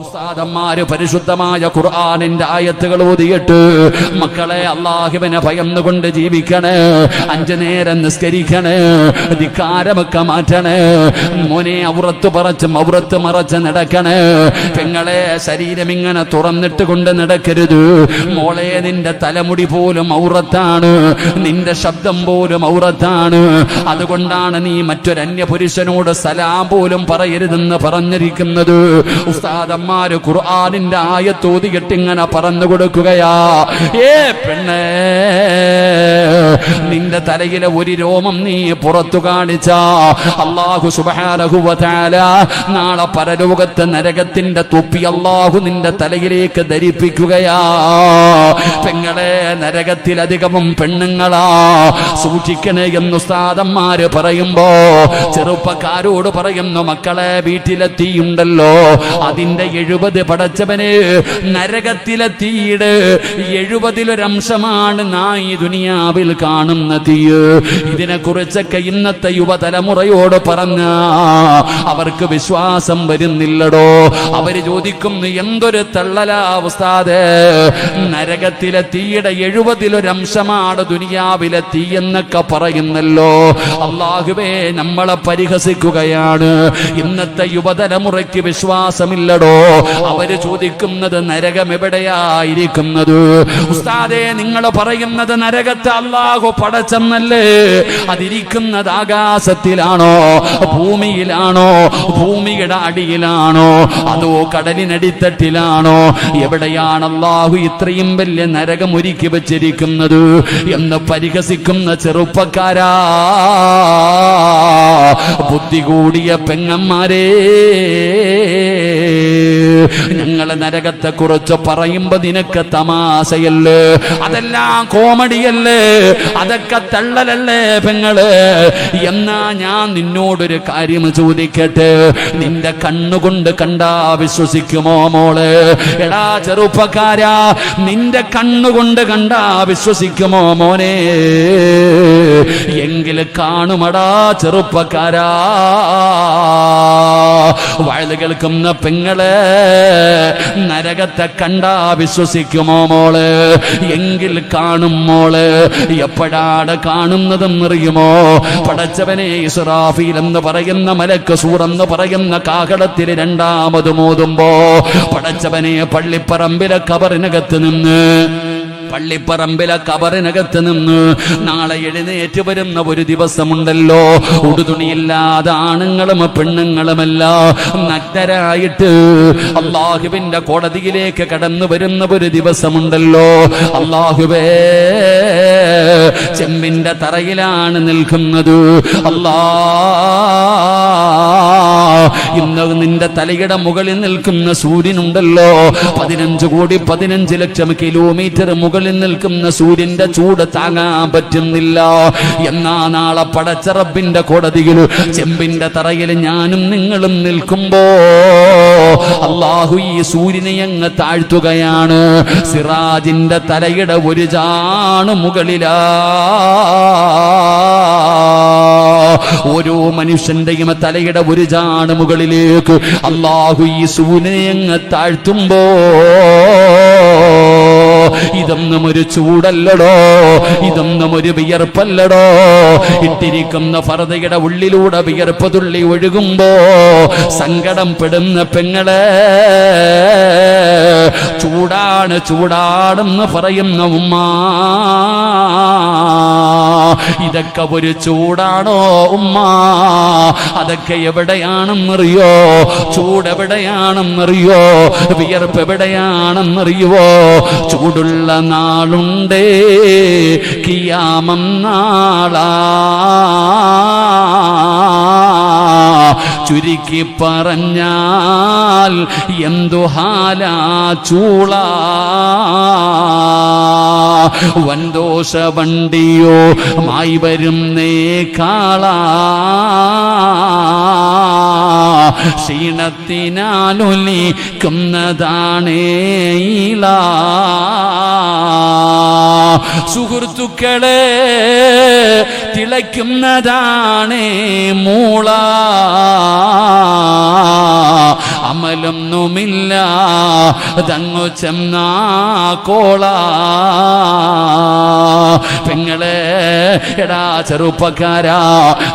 ഉസ്താദന്മാര് പരിശുദ്ധമായ ഖുർആാനിന്റെ ആയത്തുകൾ ഓതിയിട്ട് മക്കളെ അള്ളാഹുവിനെ ഭയന്നുകൊണ്ട് ജീവിക്കണേ അഞ്ചു നേരം നിസ്കരിക്കണേ ധിക്കാരമൊക്കെ മാറ്റണേ മോനെ ഔറത്ത് പറച്ച് ഔറത്ത് മറച്ച് നടക്കണേ. പെങ്ങളെ ശരീരം ഇങ്ങനെ തുറന്നിട്ട് കൊണ്ട് നടക്കരുത്. മോളെ നിന്റെ തലമുടി പോലും ഔറത്താണ് നിന്റെ ശബ്ദം പോലും ഔറത്താണ്. അതുകൊണ്ടാണ് നീ മറ്റൊരന്യ പുരുഷനോട് സലാം പോലും പറയരുതെന്ന് പറഞ്ഞിരിക്കുന്നത്. ഉസ്താദന്മാര് ഖുർആാനിന്റെ ആയത്തോതിയിട്ട് ഇങ്ങനെ പറഞ്ഞു കൊടുക്കുകയാ. ഏ പെണ്ണേ. നിന്റെ തലയിലെ ഒരു രോമം നീ പുറത്തു കാണിച്ച. അള്ളാഹു സുബാനഹുവല നാളെ പരലോകത്ത് നരകത്തിന്റെ തൊപ്പി അള്ളാഹു നിന്റെ തലയിലേക്ക് ധരിപ്പിക്കുകയാ. പെങ്ങളെ നരകത്തിലധികവും പെണ്ണുങ്ങളാ. സൂക്ഷിക്കണേ എന്ന് ഉസ്താദന്മാര് പറയുമ്പോ ചെറുപ്പക്കാരോട് പറയുന്നു മക്കളെ വീട്ടിലെത്തിയുണ്ടല്ലോ അതിന്റെ എഴുപത് പടച്ചവന് നരകത്തിലെ തീയുടെ എഴുപതിലൊരംശമാണ് നായി ദുനിയാവിൽ കാണുന്ന തീയ് ഇതിനെ കുറിച്ചൊക്കെ ഇന്നത്തെ യുവതലമുറയോട് പറഞ്ഞ അവർക്ക് വിശ്വാസം വരുന്നില്ലടോ. അവർ ചോദിക്കുന്നു എന്തൊരു തള്ളലാ ഉസ്താദേ? നരകത്തിലെ തീയുടെ എഴുപതിലൊരംശമാണ് ദുനിയാവിലെ തീ എന്നൊക്കെ പറയുന്നല്ലോ. അള്ളാഹുവേ നമ്മളെ പരിഹസിക്കുകയാണ്. ഇന്നത്തെ യുവതലമുറയ്ക്ക് വിശ്വാസമില്ലടോ. അവർ ചോദിക്കുന്നത് നരകം എവിടെയായിരിക്കുന്നത് ഉസ്താദേ നിങ്ങൾ പറയുന്നത് നരകത്തെ അള്ളാഹു പടച്ചെന്നല്ലേ? അതിരിക്കുന്നത് ആകാശത്തിലാണോ? ഭൂമിയിലാണോ? ഭൂമിയുടെ അടിയിലാണോ? അതോ കടലിനടിത്തട്ടിലാണോ? എവിടെയാണ് അള്ളാഹു ഇത്രയും വലിയ നരകം ഒരുക്കി വെച്ചിരിക്കുന്നത് എന്ന് പരിഹസിക്കുന്ന ചെറുപ്പക്കാരാ. ബുദ്ധി കൂടിയ പെങ്ങന്മാരേ. ഞങ്ങളെ നരകത്തെ കുറിച്ച് പറയുമ്പോ നിനക്ക് തമാശയല്ലേ? അതെല്ലാം കോമഡിയല്ലേ? അതൊക്കെ തള്ളലല്ലേ പെങ്ങൾ? എന്നാ ഞാൻ നിന്നോടൊരു കാര്യം ചോദിക്കട്ടെ? നിന്റെ കണ്ണുകൊണ്ട് കണ്ടാ വിശ്വസിക്കുമോ മോൾ? എടാ ചെറുപ്പക്കാരാ നിന്റെ കണ്ണുകൊണ്ട് കണ്ടാ വിശ്വസിക്കുമോ മോനെ? എങ്കിൽ കാണുമടാ ചെറുപ്പക്കാരാ. വഴുത് കേൾക്കുന്ന പെങ്ങൾ. നരകത്തെ കണ്ടാ വിശ്വസിക്കുമോ മോൾ? എങ്കിൽ കാണും മോൾ. എപ്പോഴാണ് കാണുന്നതെന്നറിയുമോ പടച്ചവനെ ഇസ്രാഫീൽ എന്ന് പറയുന്ന മലക്ക് സൂറെന്ന് പറയുന്ന കാഹളത്തിൽ രണ്ടാമത് മോതുമ്പോ പടച്ചവനെ പള്ളിപ്പറമ്പിലെ കബറിനകത്ത് നിന്ന് പള്ളിപ്പറമ്പിലെ കബറിനകത്ത് നിന്ന് നാളെ എഴുന്നേറ്റ് വരുന്ന ഒരു ദിവസമുണ്ടല്ലോ. ഉടുതുണിയില്ലാതെ ആണുങ്ങളും പെണ്ണുങ്ങളുമല്ല. നഗ്നരായിട്ട് അള്ളാഹുവിന്റെ കോടതിയിലേക്ക് കടന്നു വരുന്ന ഒരു ദിവസമുണ്ടല്ലോ. അള്ളാഹുവേ ചെമ്പിന്റെ തറയിലാണ് നിൽക്കുന്നത്. അല്ലാ ഇന്ന് നിന്റെ തലയുടെ മുകളിൽ നിൽക്കുന്ന സൂര്യനുണ്ടല്ലോ. പതിനഞ്ച് കോടി പതിനഞ്ച് ലക്ഷം കിലോമീറ്റർ മുകളിൽ നിൽക്കുന്ന സൂര്യന്റെ ചൂട് താങ്ങാൻ പറ്റുന്നില്ല. എന്നാ നാളെ പടച്ചറബിന്റെ കോടതിയിൽ ചെമ്പിന്റെ തറയിൽ ഞാനും നിങ്ങളും നിൽക്കുമ്പോ അള്ളാഹു ഈ സൂര്യനെ അങ്ങ് താഴ്ത്തുകയാണ്. സിറാജിന്റെ തലയുടെ ഒരു ചാണ് മുകളിലാ. ഓരോ മനുഷ്യന്റെയും തലയുടെ ഒരു ചാണ് മുകളിലേക്ക് അള്ളാഹു ഈ സൂര്യനെ താഴ്ത്തുമ്പോ ഇതൊന്നും ഒരു ചൂടല്ലടോ ഇതൊന്നും ഒരു വിയർപ്പല്ലടോ. ഇട്ടിരിക്കുന്ന ഫറതയുടെ ഉള്ളിലൂടെ വിയർപ്പ് തുള്ളി ഒഴുകുമ്പോ സങ്കടം പെടുന്ന പെങ്ങളെ ചൂടാണ് ചൂടാണെന്ന് പറയുന്ന ഉമ്മ. ഇതൊക്കെ ഒരു ചൂടാണോ ഉമ്മ? അതൊക്കെ എവിടെയാണെന്നറിയോ? ചൂട് എവിടെയാണെന്നറിയോ വിയർപ്പ് എവിടെയാണെന്നറിയോ ചൂടുള്ള നാളുണ്ടേ കിയാമം നാളാ. ചുരുക്കി പറഞ്ഞാൽ എന്തു ഹാലാ ചൂള? വൻദോഷ വണ്ടിയോ മായി വരുന്നേ കാള ക്ഷീണത്തിനാലൊലിക്കുന്നതാണേല സുഹൃത്തുക്കളെ തിളയ്ക്കുന്നതാണേ മൂള. അമലൊന്നും ഒന്നുമില്ല തങ്ങു കോള. പെങ്ങളെ എടാ ചെറുപ്പക്കാരാ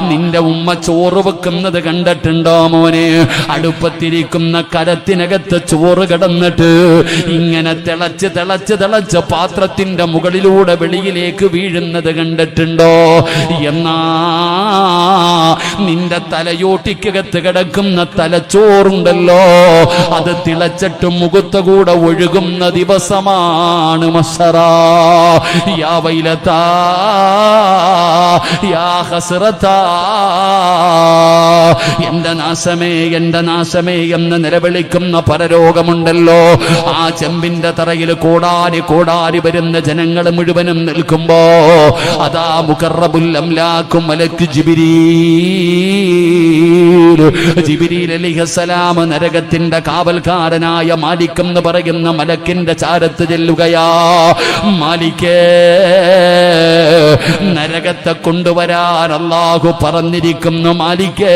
നിന്റെ ഉമ്മ ചോറ് വെക്കുന്നത് കണ്ടിട്ടുണ്ടോ മോനെ? അടുപ്പത്തിരിക്കുന്ന കരത്തിനകത്ത് ചോറ് കിടന്നിട്ട് ഇങ്ങനെ തിളച്ച് തിളച്ച് തിളച്ച് പാത്രത്തിന്റെ മുകളിലൂടെ വെളിയിലേക്ക് വീഴുന്നത് കണ്ടിട്ടുണ്ടോ? എന്നാ നിന്റെ തലയോട്ടിക്കകത്ത് കിടക്കുന്ന തലച്ചോറുണ്ടല്ലോ. അത് തിളച്ചിട്ട് മുഖത്ത് കൂടെ ഒഴുകുന്ന ദിവസമാണ് യാ യാ എന്റെ നാശമേ എന്റെ നാശമേ എന്ന് നിലവിളിക്കുന്ന പരരോഗമുണ്ടല്ലോ ആ ചെമ്പിന്റെ തറയിൽ കൂടാരി കൂടാരി വരുന്ന ജനങ്ങൾ മുഴുവനും നിൽക്കുമ്പോ അതാ മുഖറബുല്ലംലാക്കും മലക്ക് ജിബിരീ അലിഹസലാം നരകത്തിന്റെ കാവൽക്കാരനായ മാലിക് എന്ന് പറയുന്ന മലക്കിന്റെ ചാരത്ത് ചെല്ലുകയാ. മാലിക്കേ നരകത്തെ കൊണ്ടുവരാൻ അള്ളാഹു പറഞ്ഞിരിക്കുന്നു മാലിക്കേ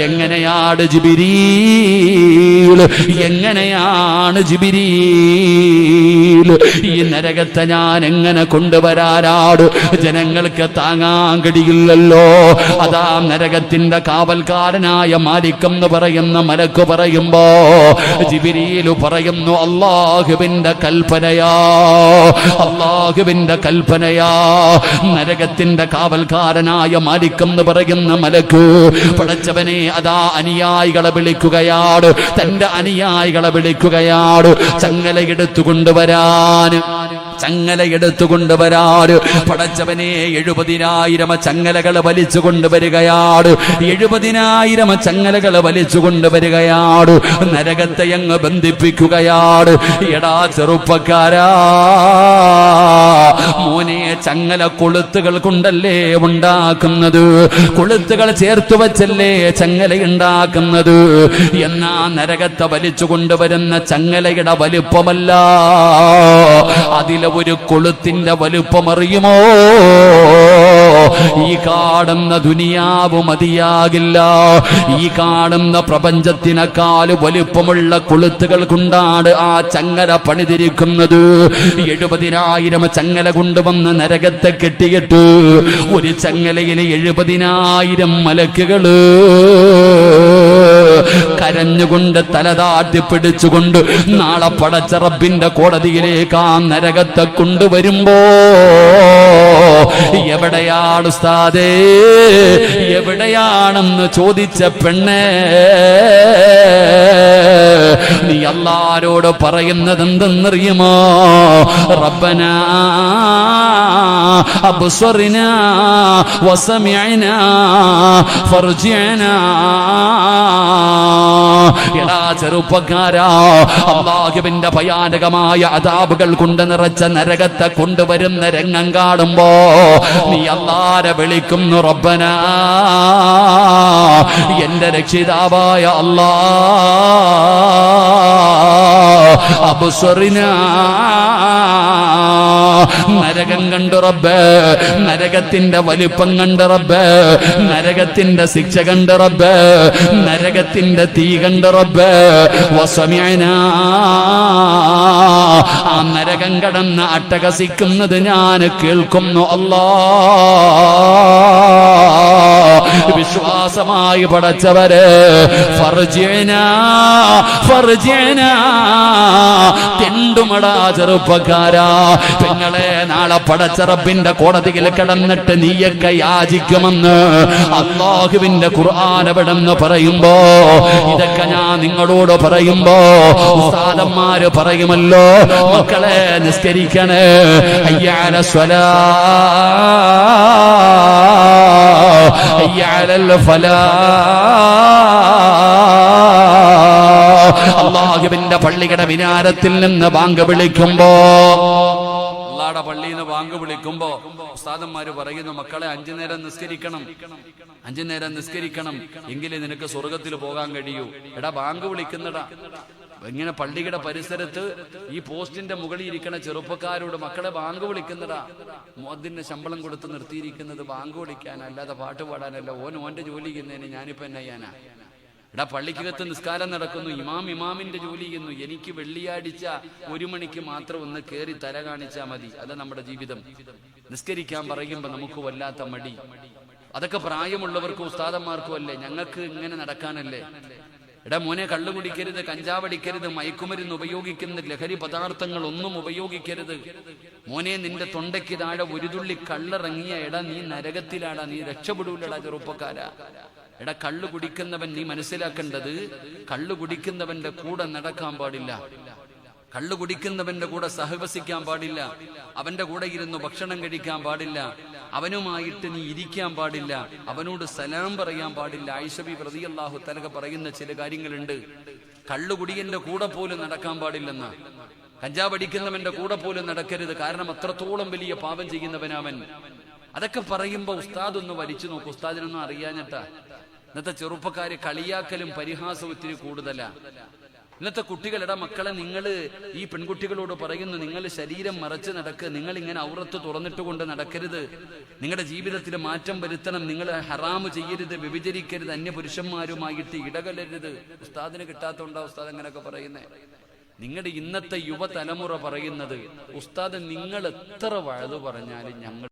എങ്ങനെയാണ് ജിബിരീൽ എങ്ങനെയാണ് ജിബിരീൽ ഈ നരകത്തെ ഞാൻ എങ്ങനെ കൊണ്ടുവരാനാട് ജനങ്ങൾക്ക് താങ്ങാൻ കഴിയില്ലല്ലോ. അതാ നരകത്തിന്റെ കാവൽക്കാരനായ മാലിക്കം എന്ന് പറയുന്ന മലക്ക് പറയുമ്പോ ജിബിരിയിൽ പറയുന്നു അള്ളാഹുവിന്റെ കൽപ്പനയാ അള്ളാഹുവിന്റെ കൽപ്പനയാ. നരകത്തിന്റെ കാവൽക്കാരനായ മാലിക്കം എന്ന് പറയുന്ന മലക്ക് പടച്ചവനെ അതാ അനുയായികളെ വിളിക്കുകയാണ് തന്റെ അനുയായികളെ വിളിക്കുകയാണ് ചങ്ങല എടുത്തുകൊണ്ടുവരാൻ ചങ്ങല എടുത്തുകൊണ്ടുവരാറ് പടച്ചവനെ എഴുപതിനായിരം ചങ്ങലകൾ വലിച്ചു കൊണ്ടുവരികയാണ് എഴുപതിനായിരം ചങ്ങലകൾ വലിച്ചു കൊണ്ടുവരികയാണ് നരകത്തെ അങ്ങ് ബന്ധിപ്പിക്കുകയാണ് എടാ ചെറുപ്പക്കാരാ ചങ്ങല കൊളുത്തുകൾ കൊണ്ടല്ലേ ഉണ്ടാക്കുന്നത്? കൊളുത്തുകൾ ചേർത്തു വച്ചല്ലേ ചങ്ങല ഉണ്ടാക്കുന്നത്? എന്നാ നരകത്തെ വലിച്ചു കൊണ്ടുവരുന്ന ചങ്ങലയുടെ വലുപ്പമല്ല. അതിലെ ഒരു കൊളുത്തിന്റെ വലുപ്പം അറിയുമോ ഈ കാണുന്ന ദുനിയാവ് മതിയാകില്ല. ഈ കാണുന്ന പ്രപഞ്ചത്തിനേക്കാൾ വലുപ്പമുള്ള കൊളുത്തുകൾ കൊണ്ടാണ് ആ ചങ്ങല പണിതിരിക്കുന്നത്. എഴുപതിനായിരം ചങ്ങല കൊണ്ടുവന്ന് നരകത്തെ കെട്ടിയിട്ട്. ഒരു ചങ്ങലയിൽ എഴുപതിനായിരം മലക്കുകൾ. കരഞ്ഞുകൊണ്ട് തലതാട്ടി പിടിച്ചുകൊണ്ട് നാളെ പടച്ചറബിന്റെ കോടതിയിലേക്ക് ആ നരകത്തെ കൊണ്ടുവരുമ്പോ എവിടെയാണ് ഉസ്താദേ എവിടെയാണെന്ന് ചോദിച്ച പെണ്ണേ നീ എല്ലാരോട് പറയുന്നത് എന്തെന്നറിയുമോ റബ്ബന അബ്സ്വറിന وسمعنا فرجعنا എടാ ചെറുപ്പക്കാരാ അള്ളാഹുവിന്റെ ഭയാനകമായ അതാബുകൾ കൊണ്ട് നിറച്ച നരകത്തെ കൊണ്ടുവരുന്ന രംഗം കാണുമ്പോ നീ അല്ലാരെ വിളിക്കുന്നു റബ്ബന എന്റെ രക്ഷിതാവായ അള്ളാ അബുസ്വറിന നരകം കണ്ടു റബ്ബ്. നരകത്തിന്റെ വലിപ്പം കണ്ട് റബ്ബ്. നരകത്തിന്റെ ശിക്ഷ കണ്ട് റബ്ബ്. നരകത്തിന്റെ തീ കണ്ട് റബ്ബ്. വസമ്യന ആ നരകം കടന്ന് അട്ടഹസിക്കുന്നത് ഞാൻ കേൾക്കുന്നു. അല്ലാ വിശ്വാസമായി പടച്ചവര്? തെണ്ടുമടാ ചെറുപ്പക്കാരാ. പെങ്ങളെ നാളെ പടച്ചറബിന്റെ കോടതിയിൽ കിടന്നിട്ട് നീയൊക്കെ യാചിക്കുമെന്ന് അള്ളാഹുവിന്റെ ഖുർആാനവിടെന്ന് പറയുമ്പോ ഇതൊക്കെ ഞാൻ നിങ്ങളോട് പറയുമ്പോ ഉസ്താദന്മാര് പറയുമല്ലോ. മക്കളെ നിസ്കരിക്കണേ. അയ്യാല സ്വലാ. അയ്യാലൽ الفلاح അള്ളാഹുവിന്റെ പള്ളിയുടെ വിനാരത്തിൽ നിന്ന് ബാങ്ക് വിളിക്കുമ്പോ അള്ളാടെ പള്ളിയിൽ നിന്ന് ബാങ്ക് വിളിക്കുമ്പോ ഉസ്താദന്മാര് പറയുന്നു മക്കളെ അഞ്ചു നേരം നിസ്കരിക്കണം. അഞ്ചു നേരം നിസ്കരിക്കണം. എങ്കിലേ നിനക്ക് സ്വർഗത്തിൽ പോകാൻ കഴിയൂ. എടാ ബാങ്ക് വിളിക്കുന്നടാ. ഇങ്ങനെ പള്ളിയുടെ പരിസരത്ത് ഈ പോസ്റ്റിന്റെ മുകളിൽ ഇരിക്കുന്ന ചെറുപ്പക്കാരോട് മക്കളെ ബാങ്ക് വിളിക്കുന്നടാ മോദിന്റെ ശമ്പളം കൊടുത്ത് നിർത്തിയിരിക്കുന്നത് ബാങ്ക് വിളിക്കാൻ അല്ലാതെ പാട്ട് പാടാനല്ല. ഓൻ ഓന്റെ ജോലി ചെയ്യുന്നതിന് ഞാനിപ്പോ എന്നെ ചെയ്യാനാ? എടാ പള്ളിക്കകത്ത് നിസ്കാരം നടക്കുന്നു. ഇമാം ഇമാമിന്റെ ജോലി ചെയ്യുന്നു. എനിക്ക് വെള്ളിയാഴ്ച ഒരു മണിക്ക് മാത്രം ഒന്ന് കയറി തല കാണിച്ചാൽ മതി. അത് നമ്മുടെ ജീവിതം. നിസ്കരിക്കാൻ പറയുമ്പോ നമുക്ക് വല്ലാത്ത മടി. അതൊക്കെ പ്രായമുള്ളവർക്കും ഉസ്താദന്മാർക്കും അല്ലേ? ഞങ്ങൾക്ക് ഇങ്ങനെ നടക്കാനല്ലേ? എടാ മോനെ കള്ളു കുടിക്കരുത് കഞ്ചാവടിക്കരുത് മയക്കുമരുന്ന് ഉപയോഗിക്കുന്ന ലഹരി പദാർത്ഥങ്ങൾ ഒന്നും ഉപയോഗിക്കരുത്. മോനെ നിന്റെ തൊണ്ടയ്ക്ക് താഴെ ഒരു തുള്ളി കള്ളിറങ്ങിയ എടാ നീ നരകത്തിലാടാ നീ രക്ഷപ്പെടൂലടാ ചെറുപ്പക്കാരാ. എടാ കള്ളു കുടിക്കുന്നവൻ നീ മനസ്സിലാക്കേണ്ടത് കള്ളു കുടിക്കുന്നവന്റെ കൂടെ നടക്കാൻ പാടില്ല. കള്ളു കുടിക്കുന്നവന്റെ കൂടെ സഹവസിക്കാൻ പാടില്ല. അവന്റെ കൂടെ ഇരുന്ന് ഭക്ഷണം കഴിക്കാൻ പാടില്ല. അവനുമായിട്ട് നീ ഇരിക്കാൻ പാടില്ല. അവനോട് സലാം പറയാൻ പാടില്ല. ഐഷബി പ്രതിയല്ലാഹു തലക പറയുന്ന ചില കാര്യങ്ങളുണ്ട്. കള്ളുകുടിയന്റെ കൂടെ പോലും നടക്കാൻ പാടില്ലെന്ന്. കഞ്ചാവ് അടിക്കുന്നവന്റെ കൂടെ പോലും നടക്കരുത്. കാരണം അത്രത്തോളം വലിയ പാപം ചെയ്യുന്നവനവൻ. അതൊക്കെ പറയുമ്പോ ഉസ്താദ് ഒന്ന് വലിച്ചു നോക്കും. ഉസ്താദിനൊന്നും അറിയാഞ്ഞിട്ടാ. ഇന്നത്തെ ചെറുപ്പക്കാര് കളിയാക്കലും പരിഹാസവും ഒത്തിരി കൂടുതലാ. ഇന്നത്തെ കുട്ടികളുടെ മക്കളെ നിങ്ങൾ ഈ പെൺകുട്ടികളോട് പറയുന്നു നിങ്ങൾ ശരീരം മറച്ച് നടക്ക് നിങ്ങൾ ഇങ്ങനെ ഔറത്ത് തുറന്നിട്ട് കൊണ്ട് നടക്കരുത്. നിങ്ങളുടെ ജീവിതത്തിൽ മാറ്റം വരുത്തണം നിങ്ങൾ ഹറാമ് ചെയ്യരുത് അന്യ പുരുഷന്മാരുമായിട്ട് ഇടകലരുത്. ഉസ്താദിന് കിട്ടാത്തോണ്ടാ ഉസ്താദ് അങ്ങനെയൊക്കെ പറയുന്നേ. നിങ്ങളുടെ ഇന്നത്തെ യുവതലമുറ പറയുന്നത് ഉസ്താദ് നിങ്ങൾ എത്ര വഴുതു പറഞ്ഞാലും ഞങ്ങൾ